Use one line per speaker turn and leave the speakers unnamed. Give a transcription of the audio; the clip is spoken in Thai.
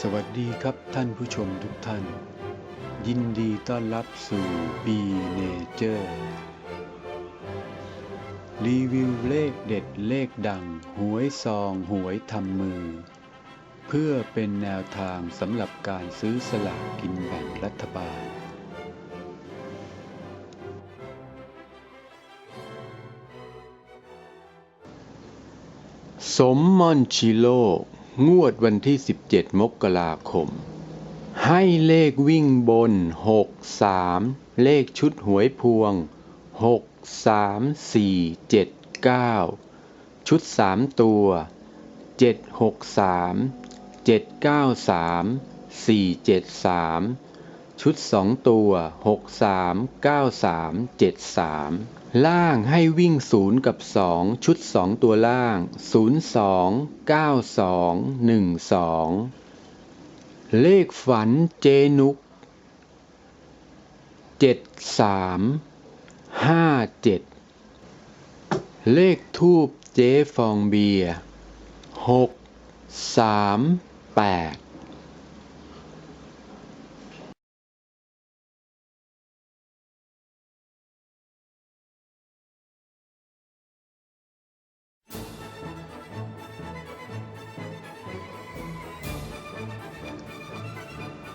สวัสดีครับท่านผู้ชมทุกท่าน ยินดีต้อนรับสู่ B Nature รีวิวเลขเด็ดเลขดัง หวยซองหวยทำมือ เพื่อเป็นแนวทางสำหรับการซื้อสลากกินแบ่งรัฐบาล สมมอนชิโลงวดวันที่ 17 มกราคม ให้เลขวิ่งบน 6 3 เลขชุดหวยพวง 6 3 4 7 9 ชุด 3 ตัว 7 6 3 ชุด2ตัว 6 3 9 3 7 3 ล่างให้วิ่ง 0 กับ 2 ชุด 2 ตัวล่าง 0 2 9 2 1 2 เลขฝันเจนุก 7 3 5 7 เลขทูบเจฟองเบียร์ 6 3 8